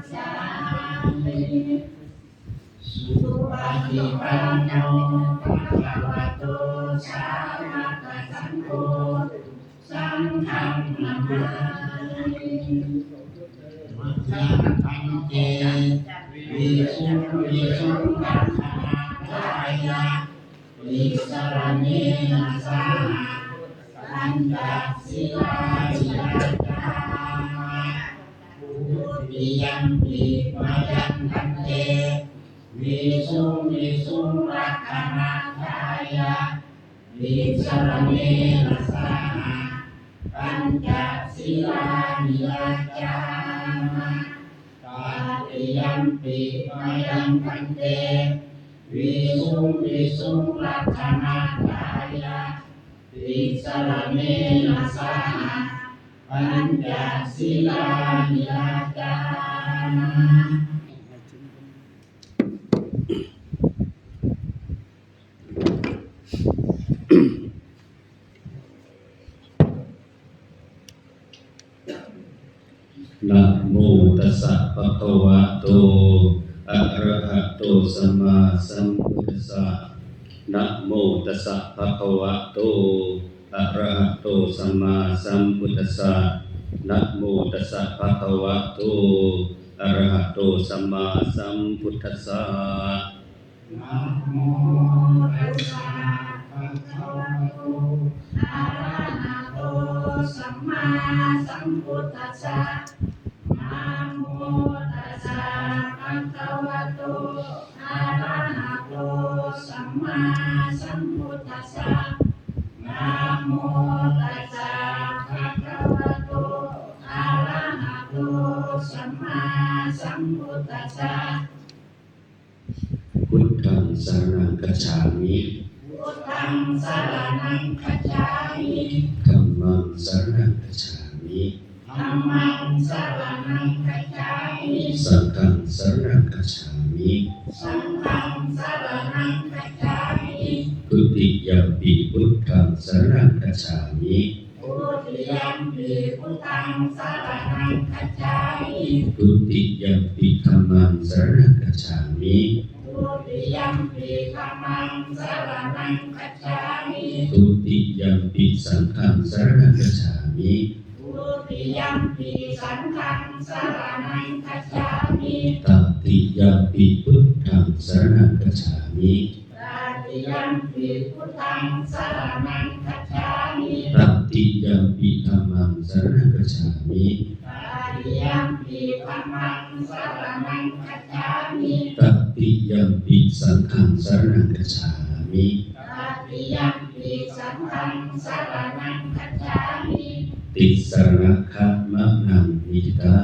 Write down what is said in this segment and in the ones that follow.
สสามิสุปฏิปันโนภะคะวะโตสาวกสังโฆสังฆังนามามิมัจจพันเตวิสุวิสุงกัปปะกายะวิสรเนนะสาปัญจศีลาจิ ติยัมปิมายันทันเตวิสุวิสุรักขณกายะวิสรเนนะสาปัญจศีลานิยจามะตาติยัมปิมายังพันเตวิสุวิสุรัตนากายะติสรเนนะสาปัญจศีลานิยจามะนะโมตัสสะภะคะวะโตอะรสา สัมพุทธัสสะนะโมตัสสะภะคะวะโตอะระหะโตสัมมาสัมพุทธัสสะนะโมตัสสะภะคะวะโตอะระหะโตสัมมาสัมพุทธัสสะนะโมตัสสะภะคะวะโตอะระหะโตสัมมาสัมพุทธัสสะนะโมตัสสะภะคะวะโตอะระหะโตสัมมาสัมพุทธัสสะ พุทธัสสะพุทธังสรณังคัจฉามิพุทธังสรณังคัจฉามิธัมมังสรณังคัจฉามิธัมมังสรณังคัจฉามิสังฆังสรณังคัจฉามิ ฉามิพุทธิยัมปิพุทธังสรณังคัจฉามิทุติยัมปิธัมมังสรณังคัจฉามิพุทธิยัมปิธัมมังสรณังคัจฉามิทุติยัมปิสังฆังสรณังคัจฉามิพุทธิยัมปิสังฆังสรณังคัจฉามิตติยัมปิพุทธังสรณังคัจฉามิตาติยัมปิพุทธังสรณังคัจฉามิ ตติยัมปิธัมมังสรณังคัจฉามิตาติยัมปิธัมมังสรณังคัจฉามิตติยัมปิสังฆังสรณังคัจฉามิตาติยัมปิสังฆังสรณังคัจฉามิติสรณคัมมะนังนิตา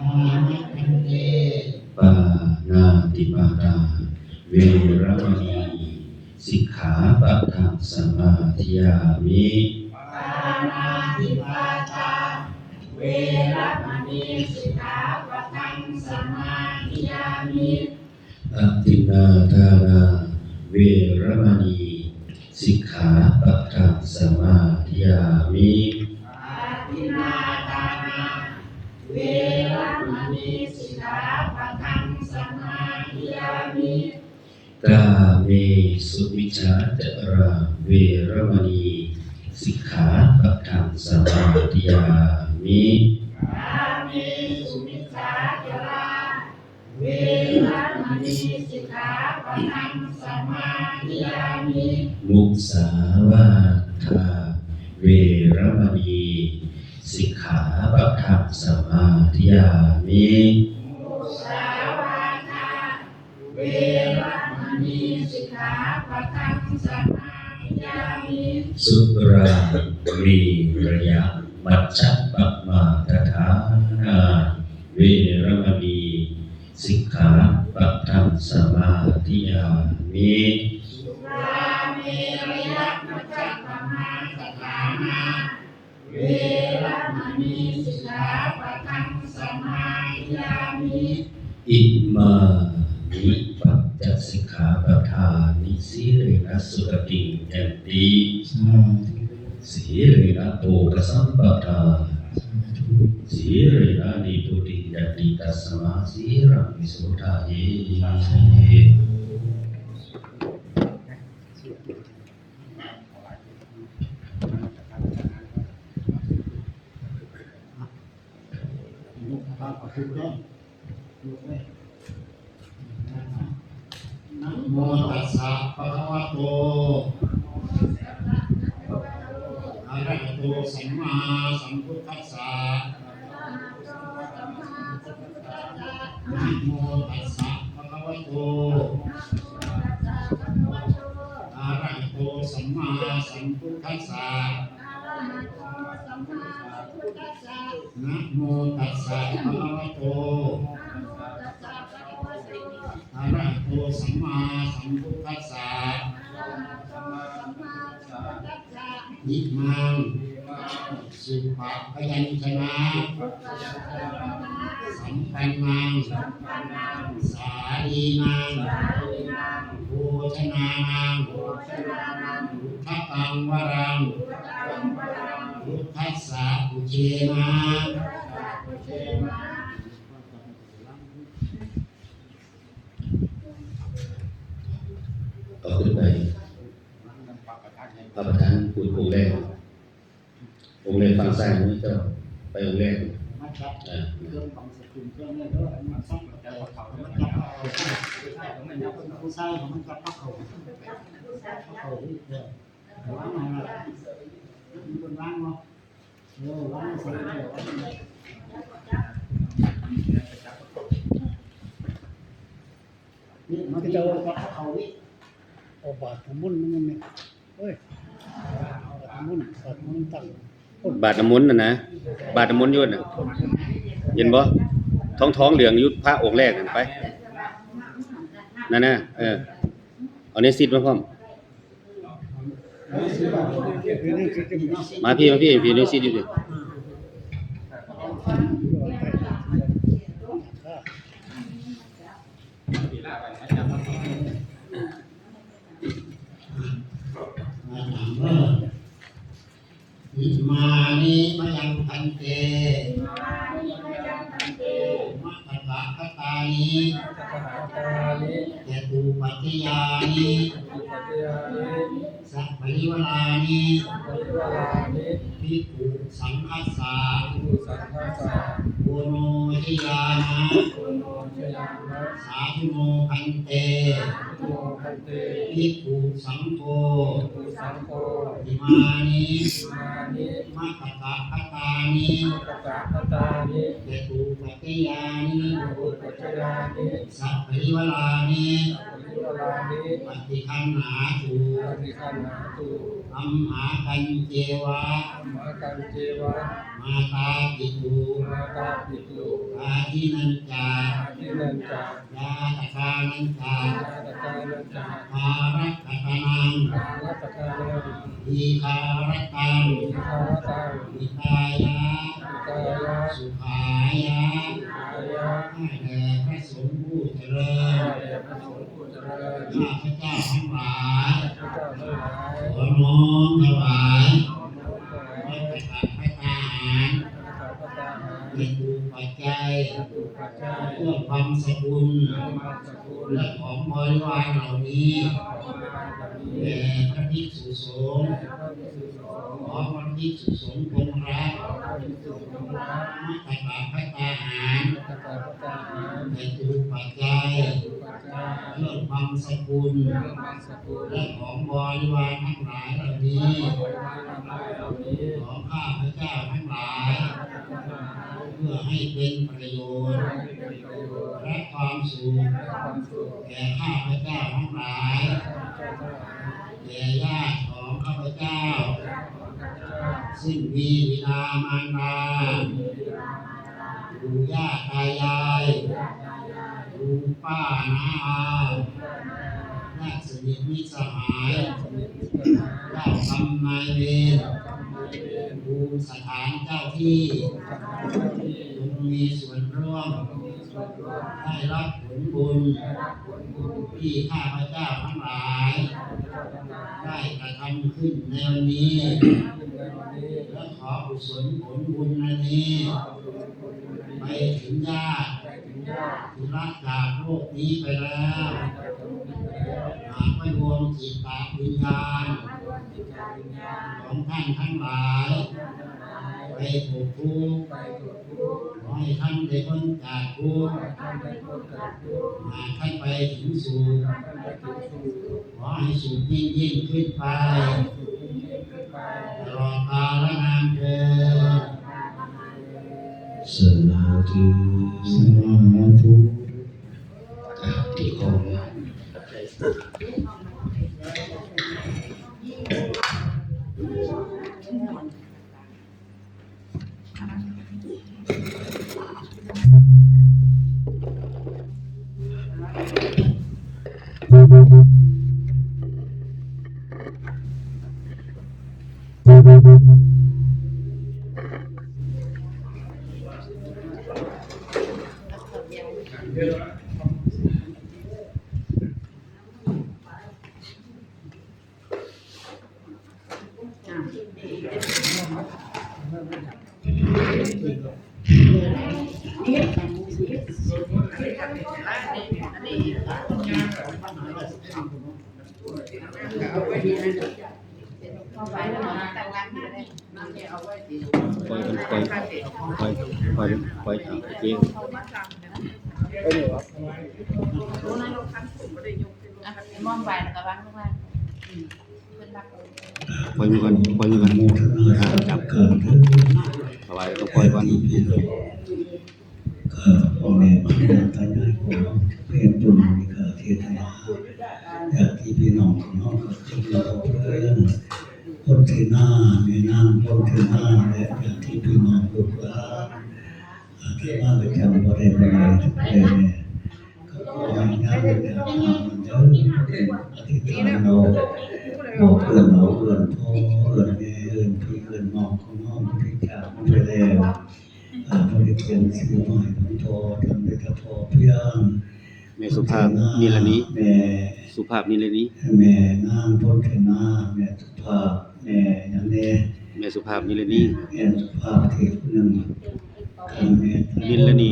อามิพันเตปานาติปาตาเวรมณี สิกขาปะทังสมาธิยามิปานาติปาตาเวรมณีสิกขาปะทังสมาธิยามิอตินนาทานาเวรมณีสิกขาปะทังสมาธิยามิอาทินาทานาเวรมณีสิกขาปะทังสมาธิยามิ กาเมสุวิชาจราเวรมณีสิกขาปะทังสมาธิยามิอามิสุมิชาจาราเวรมณีสิกขาปะทังสมาธิยามิมุสาวาทาเวรมณีสิกขาปะทังสมาธิยามิมุสา สมาธิยามิสุรามีระยะมัจจปมาทฐานาเวรมณีสิกขาปะทังสมาธิยามิสุราเมรยะมัจจปมาสถานาเวรมณีสิกขาปะทังสมาธิยามิอิมานิปั จจสิกขาปทานิสีเรนะสุขติยันติสีเรนะโตกสัมปทาสีเรนะนิพุติยันติตัสมาสีรังวิสุทธาเยลูกพระขอทุกข์ด้วยลูกเลยนะโม ตัสสะภะคะวะโตอะระหะโตสัมมาสัมพุทธัสสะนะโมตัสสะภะคะวะโตอะระหะโตสัมมาสัมพุทธัสสะนะโมตัสสะภะคะวะโต นิมังสุปะพยัญชนะสัมปันนังสาลีนังโภชนานังพุทธตังวรังพุทธัสสะอุเชนะเอาขึ้นไป พระประธานพูดองค์แรกองค์แรกฟังซ้ายมือเจ้าไปองค์แรกมาจับอ่าเครื่องของสกุลเครื่องนี้ด้วยมาซ่อมแต่ว่าเขามันจับเอาผู้ชายของมันจับเขาเขาที่เดียวว่างไงล่ะมันเป็นว่างเนาะเออว่างใส่เดี๋ยวว่างนี่มันจะจับเขาวิเอาบาดน้ำมันต์มันเนี่ยเฮ้ยเอาบาดน้ำ มันต์บาดน้ำมันต์ตั้งบาทน้ำมนต์น่ะนะบาทน้ำมนต์อยุ่นน่ะเห็นบ่ท้องท้องเหลืองอยุดพระองค์แรกนั่นไปนั่นนะเออเอาเนซิดมาพร้อมมาพี่มาพี่พี่เนซิดอยู่ดิ อิ มานิมยังพันเตมัตตะคตานิเจตุปัจจยานิสัพพะริวรานิภิกขุสังคัสสะโกโนทิยานะสาธุโนพันเตภิกขุสังโฆ อิมานิมัตตะคตานิเจตุปัจจยานิสัพพะริ วรานิปฏิคันหาตูอัมหากันเจวะมาตาปิตุอาทินันจายาตะคานันจาภารัตตะนังอีคารัตตังอิตายะสุขายะให้แด่พระสงฆ์ผู้เจริญ ข้าพเจ้าทั้งหลายขอน้อมถวายพระประทานพระทหารเป็นตูปัจจัยเพื่อความสกุลและของบริวารเหล่านี้แด่พระภิกษุสงฆ์ขอพระภิกษุสงฆ์จงรักมัตตาพัตตาหารแต่ตูปัจจัย เรื่องความสกุลและของบริวารทั้งหลายเหล่านี้ของข้าพเจ้าทั้งหลาย เพื่อให้เป็นประโยชน์และความสุขแก่ข้าพเจ้าทั้งหลายแก่ญาติของข้าพเจ้า ซึ่งมีบิดามารดาปู่ย่าตายาย ลุงป้าน้าอาญาติสนิมิตรสหายญาติกรรมนายเวรภูสถานเจ้าที่จงมีส่วนร่วม ได้รับผลบุญ ที่ข้าพเจ้าทั้งหลาย ได้กระทำขึ้นในวันนี้และขอกุศลผลบุญอันนี้ ไปถึงญาติ ที่รักจากโลกนี้ไปแล้วหากไม่รวมจิตตาวิญญาณของท่านทั้งหลาย ไปถูกทุกข์ขอให้ท่านได้พ้นจากทุกข์หากท่านไปถึงสุขขอให้สุขยิ่งยิ่งขึ้นไปตลอดกาลนานเถิด สาธุสาธุอะที่คอนะปล่อยกันปล่อยปล่อยปล่อยปล่อยปล่อยเอาเอง มองไปแล้วก็วางลงมาเป็นรับปล่อยมือกันปล่อยมือกันอ่าจับเกินถวายต้องปล่อยวัน ข้าพ่อแม่บรรดาตายาย บริเวณทุกเลยก็ขอให้งานเป็นการทำเดินเป็นอธิษฐานเราบอกเพื่อนเราเพื่อนพ่อเพื่อนแม่เพื่อนพี่เพื่อนน้องของน้องที่จากไปแล้วอาบริเวณสิ่งใหม่ของโททำด้วยกระพอเพียงแม่สุภาพนิรนี้แม่สุภาพนิรนี้แม่นางพ้นเทนาแม่สุภาพแม่ยังแน่แม่สุภาพนิรนี้แม่สุภาพเทพหนึ่ง ทางแม่นิรนี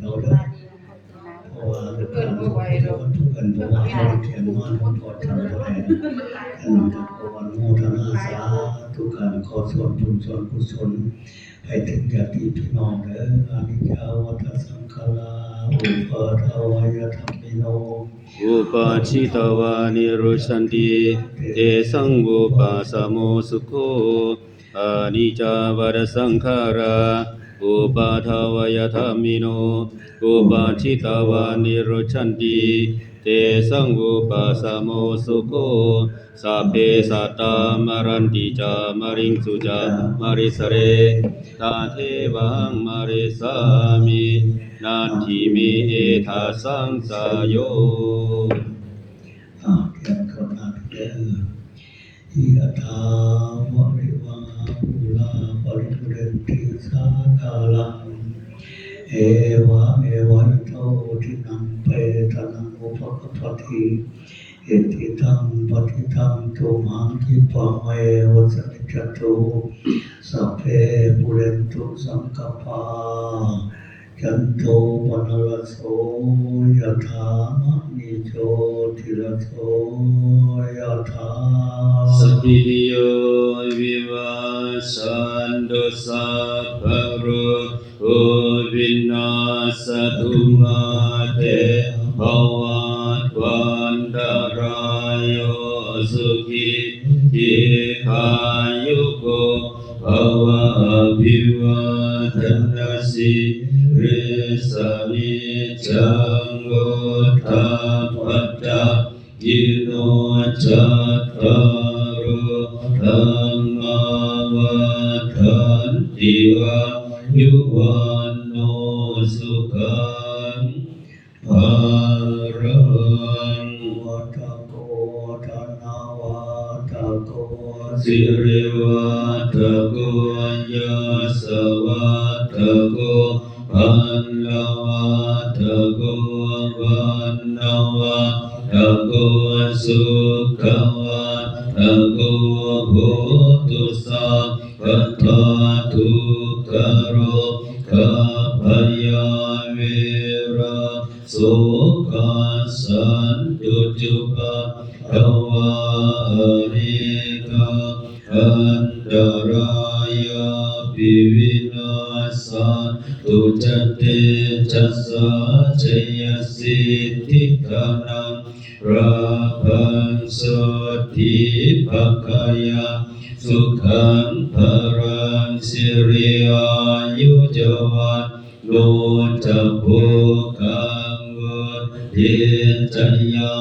เราเลยเพราะว่าทุกคนทุกคนเพราะว่าเราเทียนนอนพอทำตัวแทนขนมตะโกนโมทนาสาทุกการขอส่วนบุญส่วนกุศลไปถึงญาติพี่น้องเด้ออานิจาวัฏสังขาราอุปาทวายธรรมิโนอุปาชิตวานิรุชันติเตสังอุปาสโมสุโคอานิจจาวรสังขารา อุปาทวยธรรมิโนอุปาชิตาวานิโรชันติเตสังอุปาสโมสุโคสัพเพสัตตามรันติจามริงสุจามาริสเรตาเทวังมาริสามินาทิมิเอทาสังสายโยอาเทียนคนอาเดออยะถา เอวะเมวะโตทินังเปตนังอุปกปปติเอติตังปฏิตังตุมังคิปะเมวะสมิจจตุสัพเพปุเรนตุสังกปาจันโทปนรโสยถามณิโชติรสโสยถาสัพพิโยวิวัชชันตุสัพ ตุมาเตภวัตวันตรายโยสุขิทิขายุโกภวะอภิวาทนาสิริสนิจังโกทัพพจายิโนจัตตารโอธรรมาวัฏันติวายุวัน สิริวัตโกยาสวัตโกปันลวัตโกวันนวัตโกสุขวัตโกโหตุสัพพทาทุกขโรกัพยาเวระโสกัสสันตุจุปะภวะริ ภคายาสุขังภรังสิริอายุจวันโนจะโภคังวเทจยา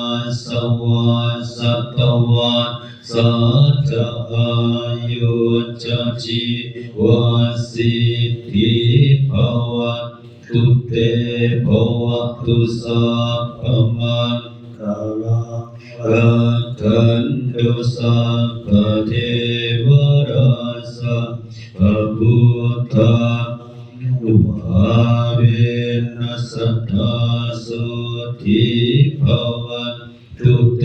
สวาสัตวาสัจจะอายุจจิวาสิทธิภวะตุเตภวะตุสัพพมังกาลารักขัน ตุสัพพเทวราสัพพุทธานุภาเวนัสสทธาสุทิภวันทุเต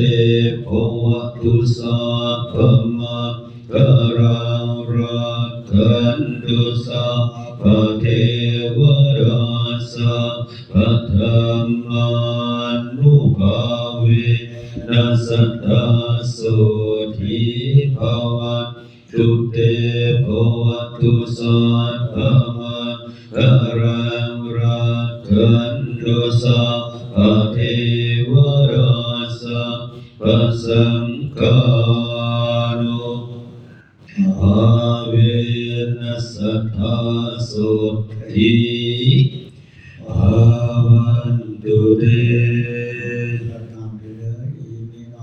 ภวตุสัพพมังกรังรักันตุสั สัพพธรรมานุภาเวนัสตาสุทิภวันทุเตภวตุสัพพมังกรังรักันตุสัพเทวราสัพพสังฆานุอาเวนัสสทธาสุทิ ภาวันตุเตพระนามเรืออีมิน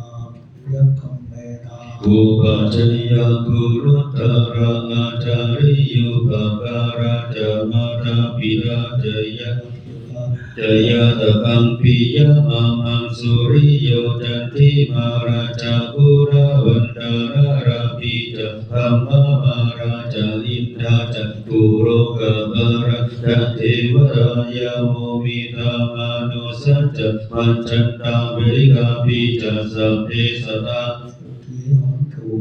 รกบาระจัตเทวรายาโมมิตามานุสัจจะมัจจันตาเวริกาปิจะสัพเพสตา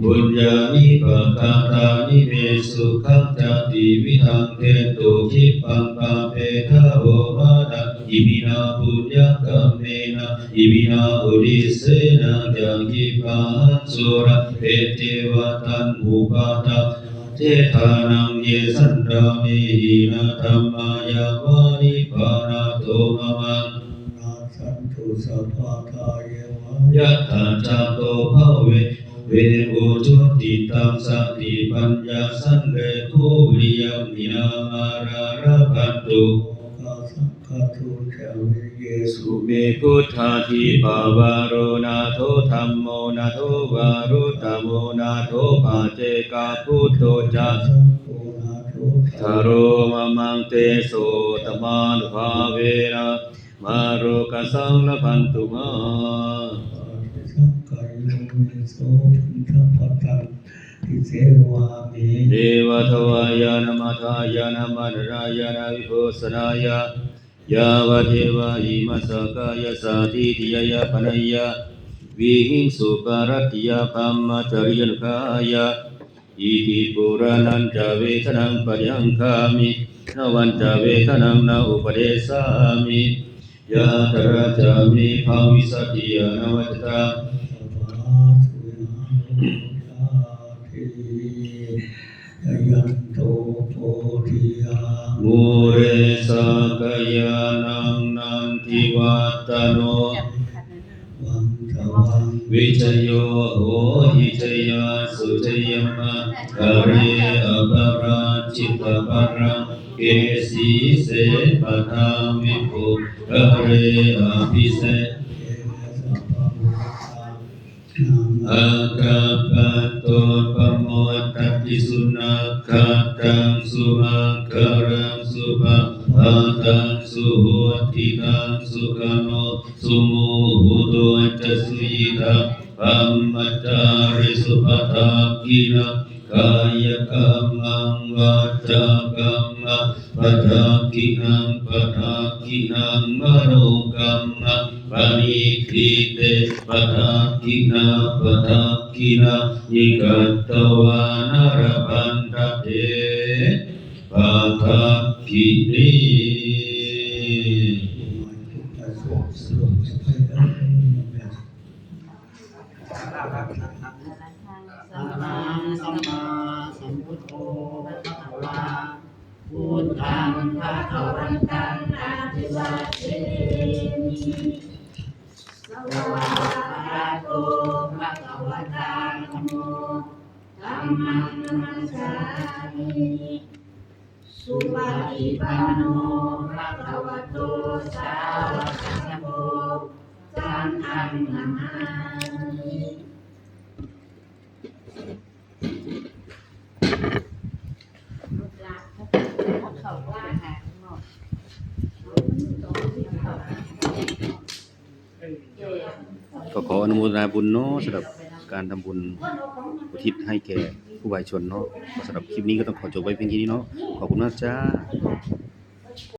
บุญญาณิปะกาตานิเมสุขังจติวิทังเทตุขิปังปะเปทะโอมานะอิมินาปุญญกัมเมนะอิมินาอุริเสนะจังกิปังสุระเพเทวตันมุปาตา เทธานังเยสันดามิหินธรรมายาวานิปานาโตมะมังนาสันตุสัพพะทาเยวะยะถาจาโตภะเวเวโอจุติตังสติปัญญาสันเลโควิยมินามาราระพันตุกาสังฆทุเจวิ สุสุเมพุทธาทิปาวาโรนาโทธรรมโมนาโทวารุตโมนาโทปาเจกาพุทโธจักสังโฆนาโททาโรมะมังเตโสตมานุภาเวนะมาโรกสังละพันตุมาสังกัยโยนิโสพุทธปัตตังทิเสวามิเดวทวายานมัทายานมันรายานาวิโภสนายา ยาวเทวาหิมัสกายสาธิติยยปนัยยะวิหิงสุปารติยาพัมมาจริยนกายะอิติปุรานันจเวทนังปยังคามินวันจเวทนังนาอุปเดสามิยะตระจามิภาวิสตติยานวัจตาามุเรสกยานังนันทิวัตโนวังสวังวิจโยโหหิจยาสุจยมะกะเรอปราชิตปรังเกสีเสปทาวิภูกะเรอภิเศษอาคาปะ งสุขโนสุโมหุโตจะสุยิตังปัมมัจจาริสุปตากินะกายกรรมังวาจากรรมังปะทากินังปะทากินังมโนกรรมังปานิทิเตปะทากินาปะทากินานิกัตตวานารพันตเตปะทากินี พระคะวันตังอาทิวาเทมิสวาคาโตพระคะวตาธัมโมธัมมังนัมสสามิสุปฏิปันโนพระคะวะโตสาวกสังโฆสังฆังนามามิ ก็ขออนุโมทนาบุญเนาะสำหรับการทำบุญอุทิศให้แก่ผู้วายชนเนาะสำหรับคลิปนี้ก็ต้องขอจบไว้เพียงแค่นี้เนาะขอบคุณมากจ้า